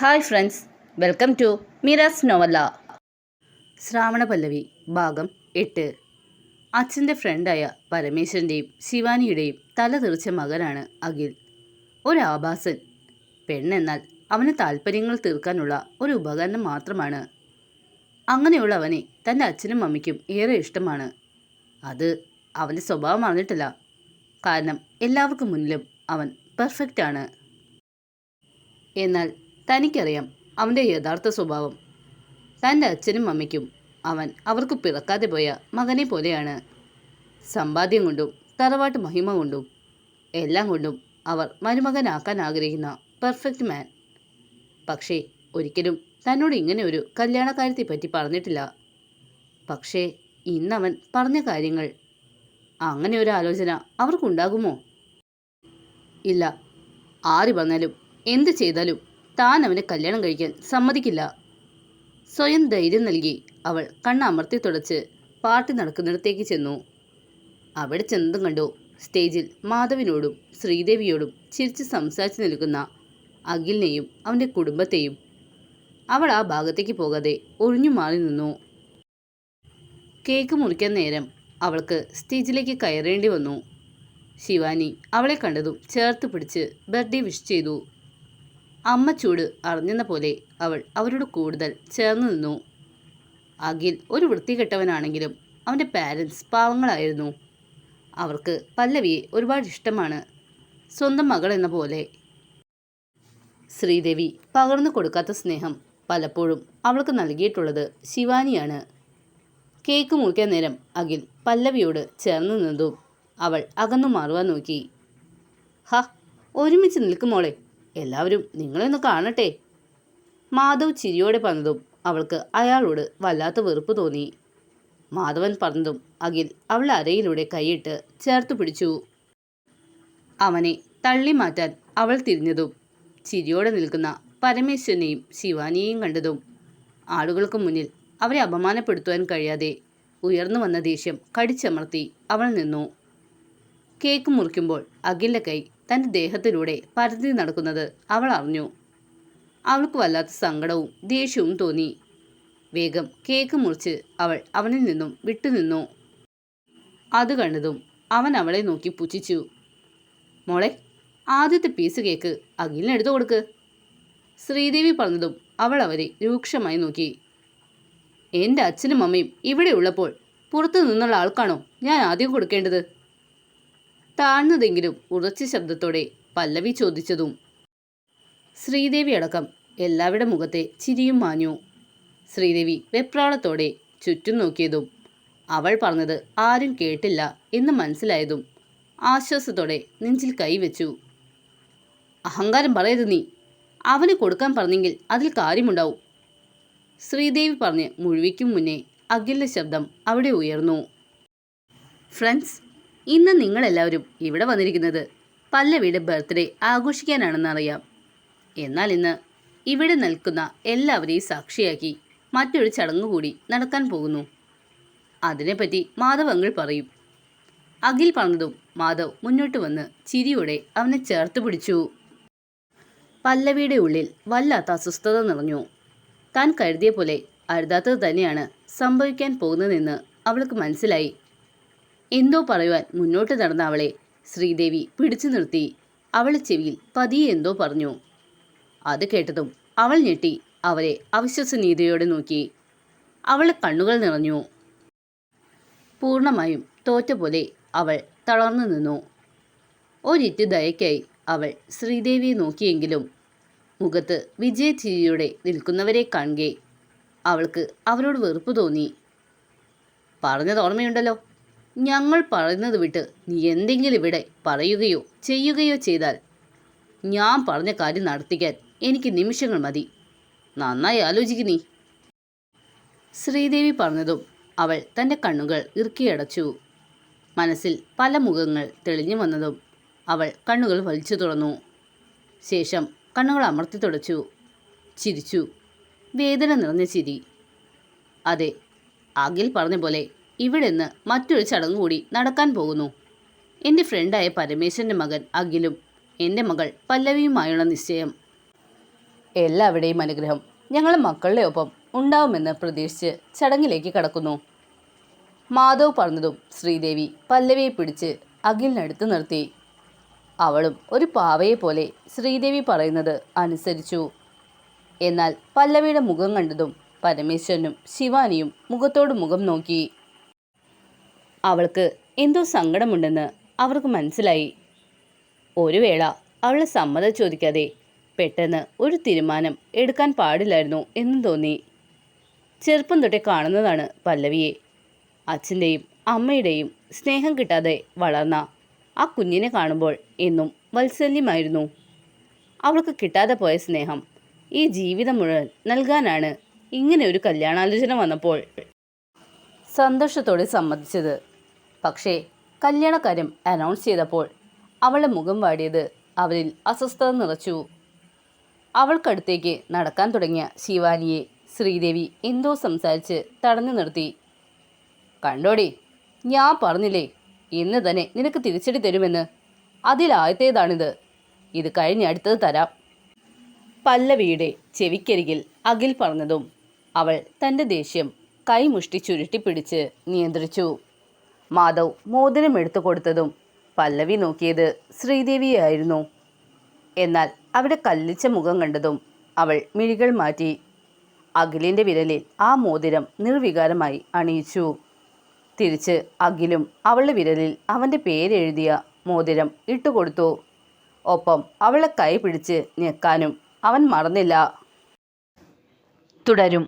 Hi friends welcome to Miras novella. Shravana Pallavi ഭാഗം എട്ട്. അച്ഛന്റെ ഫ്രണ്ടായ പരമേശ്വരന്റെയും ശിവാനിയുടെയും തല തെറിച്ച മകനാണ് അഖിൽ. ഒരു ആഭാസൻ. പെണ്ണെന്നാൽ അവന് താല്പര്യങ്ങൾ തീർക്കാനുള്ള ഒരു ഉപകരണം മാത്രമാണ്. അങ്ങനെയുള്ള അവനെ തന്റെ അച്ഛനും അമ്മയ്ക്കും ഏറെ ഇഷ്ടമാണ്. അത് അവന്റെ സ്വഭാവം അറിഞ്ഞിട്ടില്ല. കാരണം എല്ലാവർക്കും മുന്നിലും അവൻ പെർഫെക്റ്റ് ആണ് എന്നാൽ തനിക്കറിയാം അവന്റെ യഥാർത്ഥ സ്വഭാവം. തന്റെ അച്ഛനും അമ്മയ്ക്കും അവൻ അവർക്ക് പിറക്കാതെ പോയ മകനെ പോലെയാണ്. സമ്പാദ്യം കൊണ്ടും തറവാട്ട് മഹിമ കൊണ്ടും എല്ലാം കൊണ്ടും അവർ മരുമകനാക്കാൻ ആഗ്രഹിക്കുന്ന പെർഫെക്റ്റ് മാൻ. പക്ഷേ ഒരിക്കലും തന്നോട് ഇങ്ങനെ ഒരു കല്യാണകാര്യത്തെ പറ്റി പറഞ്ഞിട്ടില്ല. പക്ഷേ ഇന്നവൻ പറഞ്ഞ കാര്യങ്ങൾ അങ്ങനെ ഒരു ആലോചന അവർക്കുണ്ടാകുമോ? ഇല്ല. ആര് പറഞ്ഞാലും എന്ത് ചെയ്താലും താൻ അവനെ കല്യാണം കഴിക്കാൻ സമ്മതിക്കില്ല. സ്വയം ധൈര്യം നൽകി അവൾ കണ്ണമർത്തി തുടച്ച് പാർട്ടി നടക്കുന്നിടത്തേക്ക് ചെന്നു. അവിടെ ചെന്നതും കണ്ടു സ്റ്റേജിൽ മാധവിനോടും ശ്രീദേവിയോടും ചിരിച്ച് സംസാരിച്ച് നിൽക്കുന്ന അഖിലിനെയും അവന്റെ കുടുംബത്തെയും അവൾ ആ ഭാഗത്തേക്ക് പോകാതെ ഒഴിഞ്ഞു മാറി നിന്നു. കേക്ക് മുറിക്കാൻ നേരം അവൾക്ക് സ്റ്റേജിലേക്ക് കയറേണ്ടി വന്നു. ശിവാനി അവളെ കണ്ടതും ചേർത്ത് പിടിച്ച് ബർത്ത്ഡേ വിഷ് ചെയ്തു. അമ്മ ചൂട് അറിഞ്ഞെന്ന പോലെ അവൾ അവരോട് കൂടുതൽ ചേർന്ന് നിന്നു. അഖിൽ ഒരു വൃത്തികെട്ടവനാണെങ്കിലും അവന്റെ പാരൻസ് പാവങ്ങളായിരുന്നു. അവർക്ക് പല്ലവിയെ ഒരുപാട് ഇഷ്ടമാണ്. സ്വന്തം മകൾ എന്ന പോലെ. ശ്രീദേവി പകർന്നു കൊടുക്കാത്ത സ്നേഹം പലപ്പോഴും അവൾക്ക് നൽകിയിട്ടുള്ളത് ശിവാനിയാണ്. കേക്ക് മുറിക്കാൻ നേരം അഖിൽ പല്ലവിയോട് ചേർന്ന് നിന്നതും അവൾ അകന്നു മാറുവാൻ നോക്കി. ഹ ഒരുമിച്ച് നിൽക്കുമോളെ എല്ലാവരും നിങ്ങളെയൊന്ന് കാണട്ടെ. മാധവ് ചിരിയോടെ പറഞ്ഞതും അവൾക്ക് അയാളോട് വല്ലാത്ത വെറുപ്പ് തോന്നി. മാധവൻ പറഞ്ഞതും അഖിൽ അവൾ അരയിലൂടെ കൈയിട്ട് ചേർത്ത് പിടിച്ചു. അവനെ തള്ളി മാറ്റാൻ അവൾ തിരിഞ്ഞതും ചിരിയോടെ നിൽക്കുന്ന പരമേശ്വരനെയും ശിവാനിയെയും കണ്ടതും ആളുകൾക്ക് മുന്നിൽ അവരെ അപമാനപ്പെടുത്തുവാൻ കഴിയാതെ ഉയർന്നു വന്ന ദേഷ്യം കടിച്ചമർത്തി അവൾ നിന്നു. കേക്ക് മുറിക്കുമ്പോൾ അഖിലിന്റെ കൈ തന്റെ ദേഹത്തിലൂടെ പരതി നടക്കുന്നത് അവൾ അറിഞ്ഞു. അവൾക്ക് വല്ലാത്ത സങ്കടവും ദേഷ്യവും തോന്നി. വേഗം കേക്ക് മുറിച്ച് അവൾ അവനിൽ നിന്നും വിട്ടുനിന്നു അത് കണ്ടതും അവൻ അവളെ നോക്കി പുച്ഛിച്ചു. മോളെ ആദ്യത്തെ പീസ് കേക്ക് അഖിലിന് എടുത്തു കൊടുക്ക്. ശ്രീദേവി പറഞ്ഞതും അവൾ അവരെ രൂക്ഷമായി നോക്കി. എന്റെ അച്ഛനും അമ്മയും ഇവിടെ ഉള്ളപ്പോൾ പുറത്തു നിന്നുള്ള ആൾക്കാണോ ഞാൻ ആദ്യം കൊടുക്കേണ്ടത്? താഴ്ന്നതെങ്കിലും ഉറച്ച ശബ്ദത്തോടെ പല്ലവി ചോദിച്ചതും ശ്രീദേവി അടക്കം എല്ലാവരുടെ മുഖത്തെ ചിരിയും മാഞ്ഞു. ശ്രീദേവി വെപ്രാളത്തോടെ ചുറ്റും നോക്കിയതും അവൾ പറഞ്ഞത് ആരും കേട്ടില്ല എന്ന് മനസ്സിലായതും ആശ്വാസത്തോടെ നെഞ്ചിൽ കൈവച്ചു അഹങ്കാരം പറയരുത് നീ. അവന് കൊടുക്കാൻ പറഞ്ഞെങ്കിൽ അതിൽ കാര്യമുണ്ടാവും. ശ്രീദേവി പറഞ്ഞ് മുഴുവിക്കും മുന്നേ അഖിലിന്റെ ശബ്ദം അവിടെ ഉയർന്നു. ഫ്രണ്ട്സ് ഇന്ന് നിങ്ങളെല്ലാവരും ഇവിടെ വന്നിരിക്കുന്നത് പല്ലവിയുടെ ബർത്ത്ഡേ ആഘോഷിക്കാനാണെന്നറിയാം. എന്നാൽ ഇന്ന് ഇവിടെ നിൽക്കുന്ന എല്ലാവരെയും സാക്ഷിയാക്കി മറ്റൊരു ചടങ്ങ് കൂടി നടക്കാൻ പോകുന്നു. അതിനെപ്പറ്റി മാധവ് അങ്കിൾ പറയും. അഖിൽ പറഞ്ഞതും മാധവ് മുന്നോട്ട് വന്ന് ചിരിയോടെ അവനെ ചേർത്ത് പിടിച്ചു. പല്ലവിയുടെ ഉള്ളിൽ വല്ലാത്ത അസ്വസ്ഥത നിറഞ്ഞു. താൻ കരുതിയ പോലെ അരുതാത്തത് തന്നെയാണ് സംഭവിക്കാൻ പോകുന്നതെന്ന് അവൾക്ക് മനസ്സിലായി. എന്തോ പറയുവാൻ മുന്നോട്ട് നടന്ന അവളെ ശ്രീദേവി പിടിച്ചു നിർത്തി. അവളെ ചെവിയിൽ പതിയെ എന്തോ പറഞ്ഞു. അത് കേട്ടതും അവൾ ഞെട്ടി അവരെ അവിശ്വസനീയതയോടെ നോക്കി. അവളെ കണ്ണുകൾ നിറഞ്ഞു. പൂർണമായും തോറ്റ പോലെ അവൾ തളർന്നു നിന്നു. ഒരിറ്റ് ദയക്കായി അവൾ ശ്രീദേവിയെ നോക്കിയെങ്കിലും മുഖത്ത് വിജയചിരിയോടെ നിൽക്കുന്നവരെ കാണുകെ അവൾക്ക് അവരോട് വെറുപ്പ് തോന്നി. പറഞ്ഞത് ഓർമ്മയുണ്ടല്ലോ. ഞങ്ങൾ പറയുന്നത് വിട്ട് നീ എന്തെങ്കിലും ഇവിടെ പറയുകയോ ചെയ്യുകയോ ചെയ്താൽ ഞാൻ പറഞ്ഞ കാര്യം നടത്തിക്കാൻ എനിക്ക് നിമിഷങ്ങൾ മതി. നന്നായി ആലോചിക്കു നീ. ശ്രീദേവി പറഞ്ഞതും അവൾ തന്റെ കണ്ണുകൾ ഇറുക്കിയടച്ചു മനസ്സിൽ പല മുഖങ്ങൾ തെളിഞ്ഞു വന്നതും അവൾ കണ്ണുകൾ വലിച്ചു തുറന്നു. ശേഷം കണ്ണുകൾ അമർത്തി തുടച്ചു. ചിരിച്ചു. വേദന നിറഞ്ഞ ചിരി. അതെ അഖിൽ പറഞ്ഞ പോലെ ഇവിടെ നിന്ന് മറ്റൊരു ചടങ്ങ് കൂടി നടക്കാൻ പോകുന്നു. എന്റെ ഫ്രണ്ടായ പരമേശ്വരന്റെ മകൻ അഖിലും എന്റെ മകൾ പല്ലവിയുമായുള്ള നിശ്ചയം. എല്ലാവരുടെയും അനുഗ്രഹം ഞങ്ങളുടെ മക്കളുടെ ഒപ്പം ഉണ്ടാവുമെന്ന് പ്രതീക്ഷിച്ച് ചടങ്ങിലേക്ക് കടക്കുന്നു. മാധവ് പറഞ്ഞതും ശ്രീദേവി പല്ലവിയെ പിടിച്ച് അഖിലിനടുത്ത് നിർത്തി. അവളും ഒരു പാവയെ പോലെ ശ്രീദേവി പറയുന്നത് അനുസരിച്ചു. എന്നാൽ പല്ലവിയുടെ മുഖം കണ്ടതും പരമേശ്വരനും ശിവാനിയും മുഖത്തോട് മുഖം നോക്കി. അവൾക്ക് എന്തോ സങ്കടമുണ്ടെന്ന് അവർക്ക് മനസ്സിലായി. ഒരു വേള അവളെ സമ്മതം ചോദിക്കാതെ പെട്ടെന്ന് ഒരു തീരുമാനം എടുക്കാൻ പാടില്ലായിരുന്നു എന്ന് തോന്നി. ചെറുപ്പം തൊട്ടേ കാണുന്നതാണ് പല്ലവിയെ. അച്ഛന്റെയും അമ്മയുടെയും സ്നേഹം കിട്ടാതെ വളർന്ന ആ കുഞ്ഞിനെ കാണുമ്പോൾ എന്നും വത്സല്യമായിരുന്നു. അവൾക്ക് കിട്ടാതെ പോയ സ്നേഹം ഈ ജീവിതം മുഴുവൻ നൽകാനാണ് ഇങ്ങനെ ഒരു കല്യാണാലോചന വന്നപ്പോൾ സന്തോഷത്തോടെ സമ്മതിച്ചത്. പക്ഷേ കല്യാണക്കാര്യം അനൗൺസ് ചെയ്തപ്പോൾ അവളുടെ മുഖം വാടിയത് അവരിൽ അസ്വസ്ഥത നിറച്ചു. അവൾക്കടുത്തേക്ക് നടക്കാൻ തുടങ്ങിയ ശിവാനിയെ ശ്രീദേവി എന്തോ സംസാരിച്ച് തടഞ്ഞു നിർത്തി. കണ്ടോടി ഞാൻ പറഞ്ഞില്ലേ ഇന്ന് തന്നെ നിനക്ക് തിരിച്ചടി തരുമെന്ന്. അതിലായത്തേതാണിത് ഇത് കഴിഞ്ഞ് അടുത്തത് തരാം. പല്ലവിയുടെ ചെവിക്കരികിൽ അഖിൽ പറഞ്ഞതും അവൾ തന്റെ ദേഷ്യം കൈമുഷ്ടി ചുരുട്ടിപ്പിടിച്ച് നിയന്ത്രിച്ചു. മാധവ് മോതിരം എടുത്തു കൊടുത്തതും പല്ലവി നോക്കിയത് ശ്രീദേവിയായിരുന്നു. എന്നാൽ അവിടെ കല്ലിച്ച മുഖം കണ്ടതും അവൾ മിഴികൾ മാറ്റി അഖിലിന്റെ വിരലിൽ ആ മോതിരം നിർവികാരമായി അണിയിച്ചു. തിരിച്ച് അഖിലും അവളുടെ വിരലിൽ അവന്റെ പേരെഴുതിയ മോതിരം ഇട്ടുകൊടുത്തു ഒപ്പം അവളെ കൈ പിടിച്ച് ഞെക്കാനും അവൻ മറന്നില്ല. തുടരും.